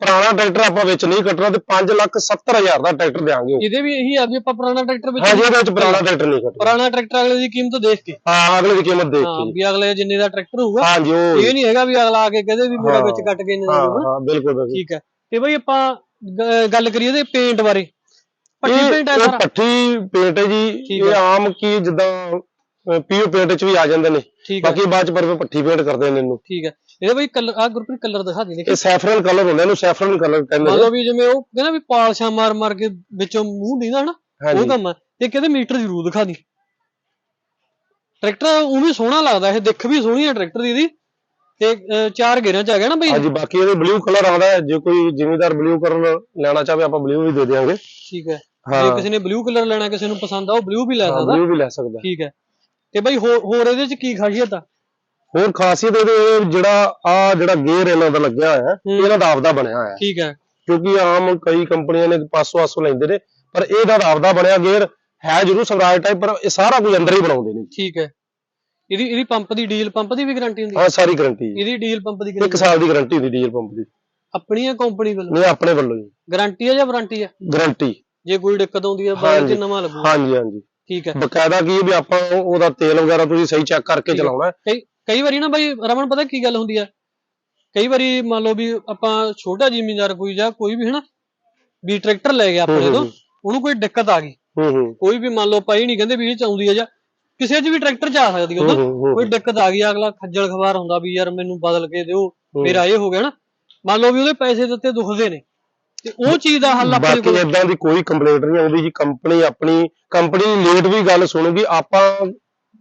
ਪੁਰਾਣਾ ਟਰੈਕਟਰ ਆਪਾਂ ਵਿੱਚ ਨਹੀਂ ਕੱਟਣਾ ਤੇ 5 ਲੱਖ 70 ਹਜ਼ਾਰ ਦਾ ਟਰੈਕਟਰ ਦੇਾਂਗੇ ਇਹਦੇ ਵੀ ਇਹੀ ਆ ਵੀ ਆਪਾਂ ਪੁਰਾਣਾ ਟਰੈਕਟਰ ਵਿੱਚ ਹਾਂ ਜੀ ਇਹਦੇ ਵਿੱਚ ਪੁਰਾਣਾ ਟਰੈਕਟਰ ਨਹੀਂ ਕੱਟਣਾ। ਪੁਰਾਣਾ ਟਰੈਕਟਰ ਅਗਲੇ ਦੀ ਕੀਮਤ ਦੇਖ ਕੇ। ਹਾਂ ਅਗਲੇ ਦੀ ਕੀਮਤ ਦੇਖ ਹਾਂ ਕੇ। ਵੀ ਅਗਲੇ ਜਿੰਨੇ ਦਾ ਟਰੈਕਟਰ ਹੋਊਗਾ। ਹਾਂ ਜੀ ਉਹ ਇਹ ਨਹੀਂ ਹੈਗਾ ਵੀ ਅਗਲਾ ਆ ਕੇ ਕਹਦੇ ਵੀ ਮੇਰਾ ਹਾਂ। ਵਿੱਚ ਕੱਟ ਕੇ ਇੰਨੇ ਦਾ ਹਾਂ ਹੋਊਗਾ। ਹਾਂ ਬਿਲਕੁਲ ਬਿਲਕੁਲ। ਠੀਕ ਹੈ। ਤੇ ਬਈ ਆਪਾਂ ਗੱਲ ਕਰੀਏ ਇਹਦੇ ਪੇਂਟ ਬਾਰੇ। ਪੱਟੀ ਇਹ ਪੇਂਟ ਹੈ ਸਾਰਾ। ਪੱਠੀ ਪੇਂਟ ਹੈ ਜੀ ਇਹ ਹੈ। ਆਮ ਕੀ ਜਿੱਦਾਂ ਪੀਓ ਪੇਂਟ ਚ ਵੀ ਆ ਜਾਂਦੇ ਨੇ। ਠੀਕ ਹੈ ਬਾਕੀ ਬਾਅਦ ਚ ਪਰ ਪੱਠੀ ਪੇਂਟ ਕਰਦੇ ਨੇ ਇਹਨੂੰ। ਠੀਕ ਹੈ ਇਹਦੇ ਬਈ ਕਲਰ ਆ ਗੁਰਪ੍ਰੀਤ ਕਲਰ ਦਿਖਾ ਦੇ ਇਹ ਸੈਫਰਨ ਕਲਰ ਹੁੰਦਾ ਇਹਨੂੰ ਸੈਫਰਨ ਕਲਰ ਕਹਿੰਦੇ ਮੰਨ ਨੇ। ਲਓ ਵੀ ਜਿਵੇਂ ਉਹ ਕਹਿੰਦਾ ਵੀ ਪਾਲਸ਼ਾਂ ਮਾਰ ਮਾਰ ਕੇ ਵਿੱਚੋਂ ਮੂੰਹ ਦੀਦਾ ਹਨਾ ਉਹ ਹਾਂਜੀ। ਕੰਮ ਆ। ਤੇ ਕਹਿੰਦੇ ਮੀਟਰ ਜ਼ਰੂਰ ਦਿਖਾ ਦੀ ਟਰੈਕਟਰ ਉਹ ਵੀ ਸੋਹਣਾ ਲੱਗਦਾ ਇਹ ਦਿੱਖ ਵੀ ਸੋਹਣੀ ਹੈ ਟਰੈਕਟਰ ਦੀ ਇਹਦੀ। ਤੇ ਅਹ, ਚਾਰ ਗੇਰਾਂ ਚ ਆ ਗਿਆ ਨਾ ਬਈ ਹਾਂਜੀ ਬਾਕੀ ਇਹਦੇ ਬਲੂ ਕਲਰ ਆਉਂਦਾ ਹੈ। ਜੇ ਕੋਈ ਜ਼ਿਮੀਦਾਰ ਬਲੂ ਕਲਰ ਲੈਣਾ ਚਾਹਵੇ ਆਪਾਂ ਬਲੂ ਵੀ ਦੇ ਦਿਆਂਗੇ। ਠੀਕ ਹੈ ਜੇ ਹਾਂ। ਕਿਸੇ ਨੇ ਬਲੂ ਕਲਰ ਲੈਣਾ ਕਿਸੇ ਨੂੰ ਪਸੰਦ ਆ ਉਹ ਬਲੂ ਵੀ ਲੈ ਸਕਦਾ। ਬਲੂ ਵੀ ਲੈ ਸਕਦਾ। ਠੀਕ ਹੈ ਤੇ ਬਾਈ ਹੋਰ ਹੋਰ ਇਹਦੇ ਚ ਕੀ ਖਾਸੀਅਤ ਆ? ਹੋਰ ਖਾਸੀਅਤ ਇਹਦੇ ਇਹ ਜਿਹੜਾ ਆ ਜਿਹੜਾ ਗੇਅਰ ਇਹਨਾਂ ਦਾ ਲੱਗਿਆ ਹੋਇਆ ਹੈ, ਹੂੰ। ਇਹਨਾਂ ਦਾ ਆਪਦਾ ਬਣਿਆ ਹੋਇਆ। ਹੈ। ਠੀਕ ਹੈ। ਕਿਉਂਕਿ ਆਮ ਕਈ ਕੰਪਨੀਆਂ ਨੇ ਪਾਸੋਂ ਆਸੋਂ ਲੈਂਦੇ ਨੇ ਪਰ ਇਹਦਾ ਆਪਦਾ ਬਣਿਆ ਗੇਅਰ ਹੈ ਜ਼ਰੂਰ ਸਵਰਾਜ ਟਾਈਪ ਪਰ ਇਹ ਸਾਰਾ ਕੁਝ ਅੰਦਰ ਹੀ ਬਣਾਉਂਦੇ ਨੇ। ਠੀਕ ਹੈ। ਇਹਦੀ ਇਹਦੀ ਪੰਪ ਦੀ ਡੀਲ ਪੰਪ ਦੀ ਵੀ ਗਾਰੰਟੀ ਹੁੰਦੀ ਹੈ? ਹਾਂ ਸਾਰੀ ਗਾਰੰਟੀ ਇਹਦੀ ਡੀਲ ਪੰਪ ਦੀ ਇੱਕ guarantee ਸਾਲ ਦੀ ਗਾਰੰਟੀ ਹੁੰਦੀ ਡੀਜ਼ਲ ਪੰਪ ਦੀ। ਆਪਣੀ ਹੈ ਕੰਪਨੀ ਵੱਲੋਂ? ਨਹੀਂ ਆਪਣੇ ਵੱਲੋਂ ਹੀ। ਗਾਰੰਟੀ ਹੈ ਜਾਂ ਵਾਰੰਟੀ ਹੈ? ਗਾਰੰਟੀ ਜੇ ਕੋਈ ਦਿੱਕਤ ਆਉਂਦੀ ਹੈ ਬਾਅਦ ਚ। ਨਵਾਂ ਲੱਗੂ। ਹਾਂਜੀ ਹਾਂਜੀ। ਠੀਕ ਹੈ। ਬਕਾਇਦਾ ਕੀ ਹੈ ਵੀ ਆਪਾਂ ਉਹ- ਉਹਦਾ ਤੇਲ ਵਗੈਰਾ ਤੁਸੀਂ ਸਹੀ ਚੈੱਕ ਕਰਕੇ ਹੈ। ਚਲਾਉਣਾ ਹੈ। ਕਈ ਕਈ ਵਾਰੀ ਨਾ ਬਾਈ ਰਮਨ ਪਤਾ ਕੀ ਗੱਲ ਹੁੰਦੀ ਆ ਕਈ ਵਾਰੀ ਮੰਨ ਲਓ ਵੀ ਆਪਾਂ ਛੋਟਾ ਜ਼ਿਮੀਂਦਾਰ ਕੋਈ ਜਾਂ ਕੋਈ ਵੀ ਹਨਾ ਵੀ ਟਰੈਕਟਰ ਲੈ ਗਿਆ ਆਪਣੇ ਹੂੰ, ਤੋਂ ਹੂੰ, ਉਹਨੂੰ ਕੋਈ ਦਿੱਕਤ ਆ ਗਈ। ਹੂੰ ਹੂੰ। ਕੋਈ ਵੀ ਮੰਨ ਲਓ ਪਾਈ ਨਹੀਂ ਕਹਿੰਦੇ ਵੀ ਇਹ ਚ ਆਉਂਦੀ ਆ ਜਾਂ ਕਿਸੇ 'ਚ ਵੀ ਟਰੈਕਟਰ 'ਚ ਆ ਸਕਦੀ ਉਹਦਾ ਹੂੰ, ਹੂੰ, ਕੋਈ ਦਿੱਕਤ ਆ ਗਈ ਅਗਲਾ ਖੱਜਲ ਖਵਾਰ ਹੁੰਦਾ ਵੀ ਯਾਰ ਮੈਨੂੰ ਬਦਲ ਕੇ ਦਿਓ ਹੂੰ। ਮੇਰਾ ਇਹ ਹੋ ਗਿਆ ਨਾ। ਮੰਨ ਲਓ ਵੀ ਉਹਦੇ ਪੈਸੇ ਦਿੱਤੇ ਦੁਖਦੇ ਨੇ। ਤੇ ਉਹ ਚੀਜ਼ ਦਾ ਹੱਲ ਆਪਣੇ ਬਾਕੀ ਕੋਲ ਇਦਾਂ ਦੀ ਕੋਈ ਕੰਪਲੇਂਟ ਨਹੀਂ ਆਉਂਦੀ ਜੀ ਕੰਪਨੀ ਆਪਣੀ ਕੰਪਨੀ ਲੇਟ ਵੀ ਗੱਲ ਸੁਣੂਗੀ ਆਪਾਂ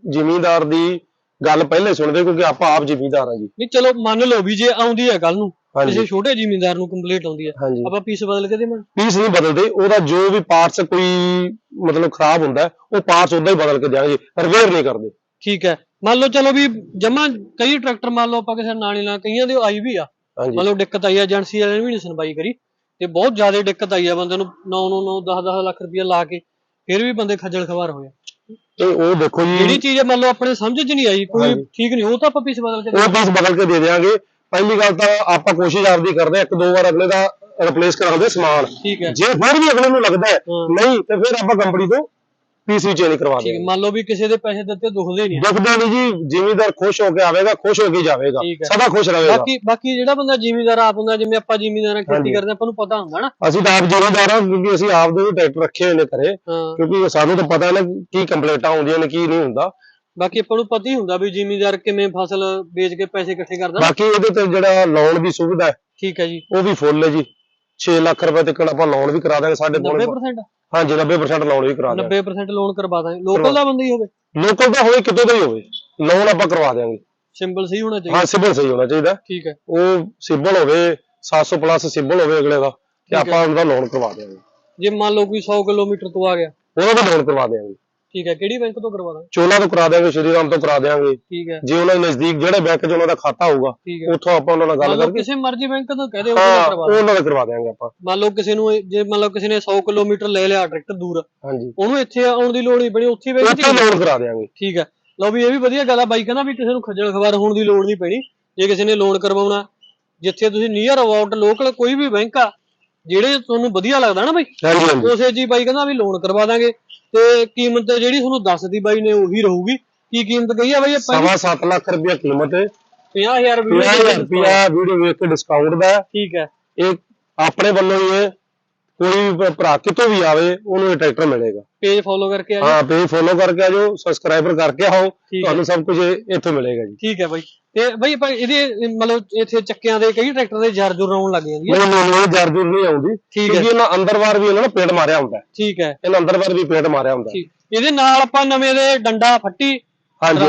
ਜ਼ਿਮੀਂਦਾਰ ਦੀ ਗੱਲ ਪਹਿਲੇ ਸੁਣਦੇ ਕਿਉਂਕਿ ਆਪਾਂ ਆਪ ਜ਼ਿਮੀਂਦਾਰ ਆ ਜੀ। ਨਹੀਂ ਚਲੋ ਮੰਨ ਲਓ ਵੀ ਜੇ ਆਉਂਦੀ ਹੈ ਕੱਲ ਨੂੰ ਕਿਸੇ ਛੋਟੇ ਜ਼ਿਮੀਂਦਾਰ ਨੂੰ ਕੰਪਲੀਟ ਆਉਂਦੀ ਹੈ ਆਪਾਂ ਪੀਸ ਬਦਲ ਕੇ ਦੇਵਾਂਗੇ। ਪੀਸ ਨਹੀਂ ਬਦਲਦੇ ਉਹਦਾ ਜੋ ਵੀ ਪਾਰਟਸ ਕੋਈ ਮਤਲਬ ਖਰਾਬ ਹੁੰਦਾ ਹੈ, ਉਹ ਪਾਰਟਸ ਉਦਾਂ ਹੀ ਬਦਲ ਕੇ ਦਿਆਂਗੇ ਰਿਪੇਅਰ ਨਹੀਂ ਕਰਦੇ। ਠੀਕ ਹੈ। ਮੰਨ ਲਓ ਚਲੋ ਵੀ ਜਮਾ ਕਈ ਟਰੈਕਟਰ ਮੰਨ ਲਓ ਆਪਾਂ ਕਿਸੇ ਨਾਲ ਨਹੀਂ ਲਾ ਕਈਆਂ ਦੇ ਆਈ ਵੀ ਆ। ਮੰਨ ਲਓ ਦਿੱਕਤ ਆਈ ਆ ਏਜੰਸੀ ਵਾਲਿਆਂ ਨੇ ਵੀ ਨਹੀਂ ਸੁਣਵਾਈ ਕਰੀ। ਤੇ ਬਹੁਤ ਜ਼ਿਆਦਾ ਦਿੱਕਤ ਆਈ ਆ ਬੰਦੇ ਨੂੰ 9 9 9 10 10 ਲੱਖ ਰੁਪਇਆ ਲਾ ਕੇ ਫਿਰ ਵੀ ਬੰਦੇ ਖੱਜਲ ਖਵਾਰ ਹੋਏ ਤੇ ਉਹ ਦੇਖੋ ਜਿਹੜੀ ਜੀ ਚੀਜ਼ ਮੰਨ ਲਓ ਆਪਣੇ ਸਮਝ 'ਚ ਨਹੀਂ ਆਈ ਕੋਈ। ਠੀਕ ਨਹੀਂ ਉਹ ਤਾਂ ਆਪਾਂ ਪੀਸ ਬਦਲ ਕੇ ਉਹ ਪੀਸ ਬਦਲ ਕੇ ਦੇ ਦਿਆਂਗੇ ਪਹਿਲੀ ਗੱਲ ਤਾਂ ਆਪਾਂ ਕੋਸ਼ਿਸ਼ ਆਪਦੀ ਕਰਦੇ ਇੱਕ ਦੋ ਵਾਰ ਅਗਲੇ ਦਾ ਰਿਪਲੇਸ ਕਰਾਉਂਦੇ ਸਮਾਨ ਠੀਕ ਹੈ ਜੇ ਫਿਰ ਵੀ ਅਗਲੇ ਨੂੰ ਲੱਗਦਾ। ਨਹੀਂ ਤੇ ਫਿਰ ਆਪਾਂ ਕੰਪਨੀ ਤੋਂ ਪੀਸੀ ਚੇਂਜ ਕਰਵਾ ਠੀਕ ਹੈ ਦੇਂਗੇ ਮੰਨ ਲਓ ਵੀ ਕਿਸੇ ਦੇ ਪੈਸੇ ਦਿੱਤੇ ਦੁਖਦੇ ਨਹੀਂ ਦੁਖਦਾ ਨਹੀਂ ਜੀ ਜ਼ਿਮੀਂਦਾਰ ਖੁਸ਼ ਹੋ ਕੇ ਆਵੇਗਾ ਖੁਸ਼ ਹੋ ਕੇ ਹੀ ਜਾਵੇਗਾ। ਠੀਕ ਹੈ। ਸਦਾ ਖੁਸ਼ ਰਹੇਗਾ। ਬਾਕੀ ਬਾਕੀ ਜਿਹੜਾ ਬੰਦਾ ਜ਼ਿਮੀਂਦਾਰ ਆਪ ਹੁੰਦਾ ਜਿਵੇਂ ਆਪਾਂ ਜ਼ਿਮੀਂਦਾਰਾਂ ਖੇਤੀ ਹਾਂਜੀ। ਕਰਦੇ ਆਪਾਂ ਨੂੰ ਪਤਾ ਹੁੰਦਾ ਨਾ। ਅਸੀਂ ਤਾਂ ਆਪ ਜ਼ਿਮੀਂਦਾਰ ਹਾਂ ਕਿਉਂਕਿ ਅਸੀਂ ਆਪ ਦੇ ਵੀ ਟਰੈਕਟਰ ਰੱਖੇ ਹੋਏ ਨੇ ਘਰੇ। ਹਾਂ। ਕਿਉਂਕਿ ਸਾਨੂੰ ਤਾਂ ਪਤਾ ਨਾ ਕੀ ਕੰਪਲੇਂਟਾਂ ਆਉਂਦੀਆਂ ਨੇ ਕੀ ਨਹੀਂ ਹੁੰਦਾ। ਬਾਕੀ ਆਪਾਂ ਨੂੰ ਪਤਾ ਹੀ ਹੁੰਦਾ ਵੀ ਜ਼ਿਮੀਂਦਾਰ ਕਿਵੇਂ ਫਸਲ ਵੇਚ ਕੇ ਪੈਸੇ ਇਕੱਠੇ ਕਰਦਾ। ਬਾਕੀ ਇਹਦੇ ਤੇ ਜਿਹੜਾ ਲੋਨ ਦੀ ਸੁਵਿਧਾ ਹੈ ਠੀਕ ਹੈ ਜੀ। ਉਹ ਵੀ ਫੁੱਲ ਹੈ ਜੀ। 6 ਲੱਖ ਰੁਪਏ ਤੱਕ ਆਪਾਂ ਲੋਨ ਵੀ ਕਰਾ ਦਾਂਗੇ ਸਾਡੇ ਕੋਲ। 90% ਹਾਂਜੀ 90% ਲੋਨ ਵੀ ਕਰਾ ਦਾਂਗੇ। 90% ਲੋਨ ਕਰਵਾ ਦਾਂਗੇ। ਲੋਕਲ ਦਾ ਬੰਦਾ ਹੀ ਹੋਵੇ। ਲੋਕਲ ਤਾਂ ਹੋਵੇ ਕਿਤੇ ਦਾ ਹੀ ਹੋਵੇ। ਲੋਨ ਆਪਾਂ ਕਰਵਾ ਦਿਆਂਗੇ ਸਿੰਬਲ ਸਹੀ ਹੋਣਾ ਚਾਹੀਦਾ। ਹਾਂ ਸਿਬਲ ਸਹੀ ਹੋਣਾ ਚਾਹੀਦਾ। ਠੀਕ ਹੈ। ਉਹ ਸਿਬਲ ਹੋਵੇ 700 ਪਲੱਸ ਸਿਬਲ ਹੋਵੇ ਅਗਲੇ ਦਾ ਤੇ। ਆਪਾਂ ਉਹਦਾ ਲੋਨ ਕਰਵਾ ਦਿਆਂਗੇ ਜੇ ਮੰਨ ਲਓ ਕੋਈ 100 ਕਿਲੋਮੀਟਰ ਤੋਂ ਆ ਗਿਆ। ਉਹਦਾ ਤਾਂ ਲੋਨ ਕਰਵਾ ਦਿਆਂਗੇ ਠੀਕ ਹੈ ਕਿਹੜੀ ਬੈਂਕ ਤੋਂ ਕਰਵਾ ਦਾਂਗੇ ਚੋਲਾ ਤੋਂ ਕਰਾ ਦਿਆਂਗੇ ਸ਼੍ਰੀ ਰਾਮ ਤੋਂ ਕਰਾ ਦਿਆਂਗੇ। ਠੀਕ ਹੈ। ਜੇ ਉਹਨਾਂ ਦੇ ਨਜ਼ਦੀਕ ਜਿਹੜੇ ਬੈਂਕ 'ਚ ਉਹਨਾਂ ਦਾ ਖਾਤਾ ਹੋਊਗਾ ਠੀਕ ਹੈ। ਉੱਥੋਂ ਆਪਾਂ ਉਹਨਾਂ ਨਾਲ ਗੱਲ ਮੰਨ ਲਓ ਕਰਕੇ ਕਿਸੇ ਮਰਜ਼ੀ ਬੈਂਕ ਤੋਂ ਕਹਦੇ ਉਹ ਹਾਂ ਕਰਵਾ ਦਾਂਗੇ ਉਹਨਾਂ ਦਾ ਕਰਵਾ ਦਿਆਂਗੇ ਆਪਾਂ। ਮੰਨ ਲਓ ਕਿਸੇ ਨੂੰ ਇਹ- ਜੇ ਮੰਨ ਲਓ ਕਿਸੇ ਨੇ 100 ਕਿਲੋਮੀਟਰ ਲੈ ਲਿਆ ਟਰੈਕਟਰ ਦੂਰ ਹਾਂਜੀ। ਉਹਨੂੰ ਇੱਥੇ ਆਉਣ ਦੀ ਲੋੜ ਨਹੀਂ ਪਣੀ ਉੱਥੇ ਬੈਂਕ ਉੱਥੇ ਲੋਨ ਕਰਾ ਦਿਆਂਗੇ। ਠੀਕ ਹੈ। ਲਓ ਵੀ ਇਹ ਵੀ ਵਧੀਆ ਗੱਲ ਆ ਬਾਈ ਕਹਿੰਦਾ ਵੀ ਕਿਸੇ ਨੂੰ ਖੱਜਲ ਖਵਾਰ ਹੋਣ ਦੀ ਲੋੜ ਨਹੀਂ ਪੈਣੀ ਜੇ ਕਿਸੇ ਨੇ ਲੋਨ ਕਰਵਾਉਣਾ। ਜਿੱਥੇ ਤੁਸੀਂ ਨੀਅਰ ਅਬਾਊਟ ਲੋਕਲ ਕੋਈ ਵੀ ਬੈਂਕ ਆ ਜਿਹੜੇ ਤੁਹਾਨੂੰ ਵਧੀਆ ਲੱਗਦਾ ਨਾ ਬਾਈ? ਹਾਂਜੀ ਹਾਂਜੀ। ਉਸੇ ਜੀ ਬਾਈ ਕਹਿੰਦਾ ਵੀ ਲੋਨ ਕਰਵਾ ਦਾਂਗੇ ਤੇ ਕੀਮਤ ਜਿਹੜੀ ਤੁਹਾਨੂੰ ਦੱਸਦੀ ਬਾਈ ਨੇ ਉਹੀ ਰਹੂਗੀ। ਕੀ ਕੀਮਤ ਕਹੀ ਆ ਬਾਈ ਆਪਾਂ ਸਵਾ ਸੱਤ ਲੱਖ ਰੁਪਇਆ ਕੀਮਤ ਹੈ। 50000 ਰੁਪਏ 50000 ਰੁਪਇਆ ਵੀਡੀਓ ਵੇਖ ਕੇ ਡਿਸਕਾਊਂਟ ਦਾ। ਹੈ। ਠੀਕ ਹੈ। ਇਹ ਆਪਣੇ ਵੱਲੋਂ ਹੀ ਹੈ। ਕੋਈ ਵੀ ਭਰਾ ਕਿਤੋਂ ਵੀ ਆਵੇ ਉਹਨੂੰ ਇਹ ਟਰੈਕਟਰ ਮਿਲੇਗਾ। ਪੇਜ ਫੋਲੋ ਕਰਕੇ ਆ ਹਾਂ ਪੇਜ ਫੋਲੋ ਕਰਕੇ ਆ ਜਾਓ ਸਬਸਕ੍ਰਾਈਬਰ ਕਰਕੇ ਆਓ ਹੈ। ਤੁਹਾਨੂੰ ਸਭ ਕੁਝ ਇੱਥੋਂ ਮਿਲੇਗਾ ਜੀ। ਠੀਕ ਹੈ ਬਾਈ। ਤੇ ਬਾਈ ਆਪਾਂ ਇਹਦੇ ਇਹ ਮਤਲਬ ਇੱਥੇ ਚੱਕਿਆਂ ਦੇ ਕਈ ਟਰੈਕਟਰ ਦੇ ਜਰ ਜੁਰ ਆਉਣ ਲੱਗ ਜਾਂਦੀ ਹੈ। ਨਹੀਂ ਨਹੀਂ ਨਹੀਂ ਜਰਜੂਰ ਨਹੀਂ ਆਉਂਦੀ। ਠੀਕ ਹੈ। ਕਿਉਂਕਿ ਇਹਨਾਂ ਅੰਦਰਵਾਰ ਵੀ ਇਹਨਾਂ ਨੇ ਪੇਂਟ ਮਾਰਿਆ ਹੁੰਦਾ। ਠੀਕ ਹੈ। ਇਹਨਾਂ ਅੰਦਰਵਾਰ ਵੀ ਪੇਂਟ ਮਾਰਿਆ ਹੁੰਦਾ ਇਹਦੇ ਨਾਲ ਆਪਾਂ ਨਵੇਂ ਦੇ ਡੰਡਾ ਫੱਟੀ ਹਾਂਜੀ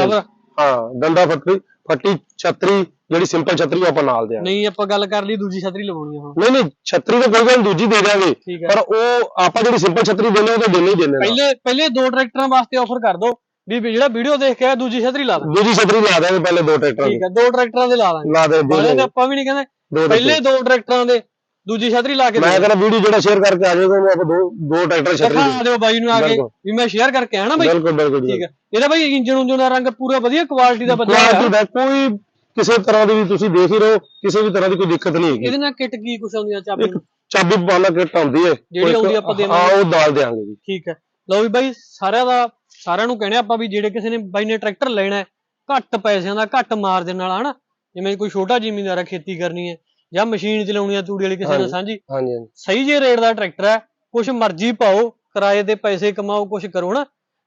ਹਾਂ ਡੰਡਾ ਫੱਟੀ ਫੱਟੀ ਛਤਰੀ ਜਿਹੜੀ ਸਿੰਪਲ ਛਤਰੀ ਆਪਾਂ ਨਾਲ ਦਿਆਂਗੇ ਨਹੀਂ ਆਪਾਂ ਗੱਲ ਕਰ ਲਈ ਦੂਜੀ ਛਤਰੀ ਲਵਾਉਣੀ ਆ ਹੁਣ। ਨਹੀਂ ਨਹੀਂ ਛਤਰੀ ਤਾਂ ਕੋਈ ਗੱਲ ਦੂਜੀ ਦੇ ਹੈ। ਪਰ ਉਹ ਆਪਾਂ ਜਿਹੜੀ ਸਿੰਪਲ ਛਤਰੀ ਦਿੰਦੇ ਉਹ ਤਾਂ ਦਿੰਦੇ ਹੀ ਨਾਲ। ਪਹਿਲੇ ਪਹਿਲੇ ਦੋ ਟਰੈਕਟਰਾਂ ਵਾਸਤੇ ਆਫਰ ਕਰ ਦਿਓ ਵੀ ਜਿਹੜਾ ਵੀਡੀਓ ਦੇਖ ਕੇ ਆਇਆ ਦੂਜੀ ਛਤਰੀ ਲਾ ਦਾਂ ਦੂਜੀ ਛਤਰੀ ਲਾ ਦਿਆਂਗੇ ਪਹਿਲੇ ਦੋ ਟਰੈਕਟਰਾਂ ਠੀਕ ਦੀ ਹੈ ਦੋ ਟਰੈਕਟਰਾਂ ਦੇ ਲਾ ਦਾਂਗੇ। ਲਾ ਦੇ ਤੇ ਦੇ ਆਪਾਂ ਵੀ ਨਹੀਂ ਕਹਿੰਦੇ ਦੋ ਪਹਿਲੇ ਦੋ ਟਰੈਕਟਰਾਂ ਦੇ ਦੂਜੀ ਛਤਰੀ ਲਾ ਕੇ ਮੈਂ ਦੇ। ਕਹਿੰਦਾ ਵੀਡੀਓ ਜਿਹੜਾ ਸ਼ੇਅਰ ਕਰਕੇ ਆ ਜਾਏਗਾ ਉਹਨੂੰ ਆਪਾਂ ਦੋ ਦੋ ਟਰੈਕਟਰ ਛਤਰੀ ਦਿਖਾ ਦਿਓ ਬਾਈ ਨੂੰ ਆ ਕੇ ਬਿਲਕੁਲ। ਵੀ ਮੈਂ ਸ਼ੇਅਰ ਕਰਕੇ ਆਣਾ ਬਾਈ। ਬਿਲਕੁਲ ਬਿਲਕੁਲ ਠੀਕ ਹੈ। ਇਹਦਾ ਬਾਈ ਇੰਜਨ ਉਂਜਨ ਦਾ ਰੰਗ ਪੂਰਾ ਵਧੀਆ ਕੁਆਲਿਟੀ ਦਾ ਬੱਚਾ ਕੁਆਲਿਟੀ ਹੈ ਦਾ ਕੋਈ ਕਿਸੇ ਤਰ੍ਹਾਂ ਦੀ ਵੀ ਤੁਸੀਂ ਦੇਖ ਹੀ ਰਹੋ ਕਿਸੇ ਵੀ ਤਰ੍ਹਾਂ ਦੀ ਕੋਈ ਦਿੱਕਤ ਨਹੀਂ ਹੈਗੀ। ਇਹਦੇ ਨਾਲ ਕਿੱਟ ਕੀ ਕੁਛ ਆਉਂਦੀਆਂ ਚਾਬੀ ਚਾਬੀ ਪਾਣਾ ਕਿੱਟ ਆਉਂਦੀ ਹੈ। ਜਿਹੜੀ ਉਹ ਆਉਂਦੀ ਆਪਾਂ ਹਾਂ ਦੇਵਾਂਗੇ। ਉਹ ਦਾਲ ਦੇਾਂਗੇ ਜੀ। ਠੀਕ ਹੈ। ਲਓ ਵੀ ਬਾਈ ਸਾਰਿਆਂ ਦਾ ਸਾਰਿਆਂ ਨੂੰ ਕਹਿਣਾ ਆਪਾਂ ਵੀ ਜਿਹੜੇ ਕਿਸੇ ਨੇ ਬਾਈ ਨੇ ਟਰੈਕਟਰ ਲੈਣਾ ਹੈ ਘੱਟ ਪੈਸਿਆਂ ਦਾ ਘੱਟ ਮਾਰਜਨ ਨਾਲ ਹਨਾ? ਜਿਵੇਂ ਕੋਈ ਛੋਟਾ ਜ਼ਿਮੀਂਦਾਰ ਹੈ ਖੇਤੀ ਕਰਨੀ ਹੈ ਜਾਂ ਮਸ਼ੀਨ ਚਲਾਉਣੀ ਹੈ ਤੂੜੀ ਵਾਲੀ ਕਿਸੇ ਨਾਲ। ਸਾਂਝੀ? ਹਾਂਜੀ ਹਾਂਜੀ। ਸਹੀ ਜੇ ਰੇਟ ਦਾ ਟਰੈਕਟਰ ਹੈ ਕੁਛ ਮਰਜ਼ੀ ਪਾਓ ਕਿਰਾਏ ਦੇ ਪੈਸੇ ਕਮਾਓ ਕੁਛ ਕਰੋ ਨਾ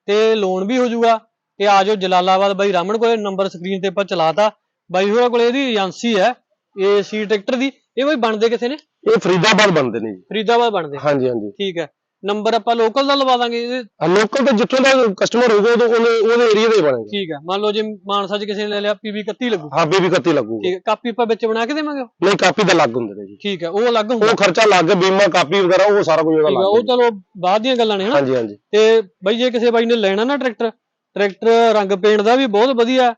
ਤੇ ਲੋਨ ਵੀ ਹੋ ਜਾਊਗਾ ਤੇ ਆ ਜਾਓ ਜਲਾਲਾਬਾਦ ਬਾਈ ਰਾਮਣ ਕੋਲੇ ਨੰਬਰ ਸਕਰੀਨ ਤੇ ਆਪਾਂ ਚਲਾਤਾ। ਬਾਈ ਹੋਰਾਂ ਕੋਲੇ ਇਹਦੀ ਏਜੰਸੀ ਹੈ ਏਸੀ ਟਰੈਕਟਰ ਦੀ। ਇਹ ਬਾਈ ਬਣਦੇ ਕਿੱਥੇ ਨੇ? ਇਹ ਫਰੀਦਾਬਾਦ ਬਣਦੇ ਨੇ ਜੀ। ਫਰੀਦਾਬਾਦ ਬਣਦੇ ਹਾਂਜੀ ਹਾਂਜੀ। ਠੀਕ ਹੈ। ਨੰਬਰ ਆਪਾਂ ਲੋਕਲ ਦਾ ਲਵਾ ਦਾਂਗੇ ਇਹਦੇ। ਲੋਕਲ ਤੇ ਜਿੱਥੋਂ ਦਾ ਕਸਟਮਰ ਹੋਊਗਾ ਉਹ ਉਹਨੇ ਉਹਦੇ ਏਰੀਆ ਦੇ ਹੀ ਬਣੇਗਾ। ਠੀਕ ਹੈ ਮੰਨ ਲਓ ਜੇ ਮਾਨਸਾ 'ਚ ਕਿਸੇ ਨੇ ਲੈ ਲਿਆ ਪੀਵੀ 31 ਲੱਗੂ। ਹਾਂ ਬੀਬੀ ਕੱਤੀ ਲੱਗੂਗਾ ਠੀਕ ਹੈ ਕਾਪੀ ਆਪਾਂ ਵਿੱਚ ਬਣਾ ਕੇ ਦੇਵਾਂਗੇ ਨਹੀਂ ਕਾਪੀ ਦਾ ਲੱਗ ਹੁੰਦੇ ਨੇ ਜੀ। ਠੀਕ ਹੈ ਉਹ ਅਲੱਗ ਹੁੰਦਾ। ਉਹ ਖਰਚਾ ਲੱਗ ਬੀਮਾ ਕਾਪੀ ਵਗੈਰਾ ਉਹ ਸਾਰਾ ਕੁਝ ਉਹਦਾ ਠੀਕ ਹੈ ਲੱਗ ਉਹ ਚਲੋ ਬਾਅਦ ਦੀਆਂ ਗੱਲਾਂ ਨੇ ਹਨਾ? ਹਾਂਜੀ ਹਾਂਜੀ। ਤੇ ਬਾਈ ਜੇ ਕਿਸੇ ਬਾਈ ਨੇ ਲੈਣਾ ਨਾ ਟਰੈਕਟਰ ਟਰੈਕਟਰ ਰੰਗ ਪੇਂਟ ਦਾ ਵੀ ਬਹੁਤ ਵਧੀਆ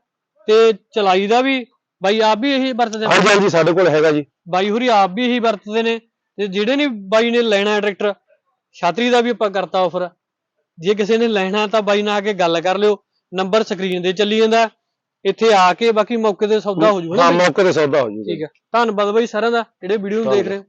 ਤੇ ਚਲਾਈ ਦਾ ਵੀ ਬਾਈ ਆਪ ਵੀ ਇਹੀ ਵਰਤਦੇ ਨੇ। ਹਾਂਜੀ ਹਾਂਜੀ ਸਾਡੇ ਕੋਲ ਹੈਗਾ ਜੀ। ਬਾਈ ਹੁਰੀ ਆਪ ਵੀ ਇਹੀ ਵਰਤਦੇ ਨੇ ਤੇ ਜਿਹੜੇ ਨੇ ਬਾਈ ਨੇ ਲੈਣਾ ਹੈ ਟਰੈਕਟਰ ਛਾਤਰੀ ਦਾ ਵੀ ਆਪਾਂ ਕਰਤਾ ਆਫਰ ਜੇ ਕਿਸੇ ਨੇ ਲੈਣਾ ਤਾਂ ਬਾਈ ਨਾਲ ਆ ਕੇ ਗੱਲ ਕਰ ਲਿਓ। ਨੰਬਰ ਸਕਰੀਨ ਤੇ ਚੱਲੀ ਜਾਂਦਾ। ਇੱਥੇ ਆ ਕੇ ਬਾਕੀ ਮੌਕੇ ਤੇ ਸੌਦਾ ਹੋ ਜੂਗਾ ਹਾਂ? ਮੌਕੇ ਤੇ ਸੌਦਾ ਹੋ ਜੂਗਾ। ਠੀਕ ਹੈ ਧੰਨਵਾਦ ਬਾਈ ਸਾਰਿਆਂ ਦਾ ਜਿਹੜੇ ਵੀਡੀਓ ਨੂੰ ਦੇਖ ਰਹੇ ਹੋ।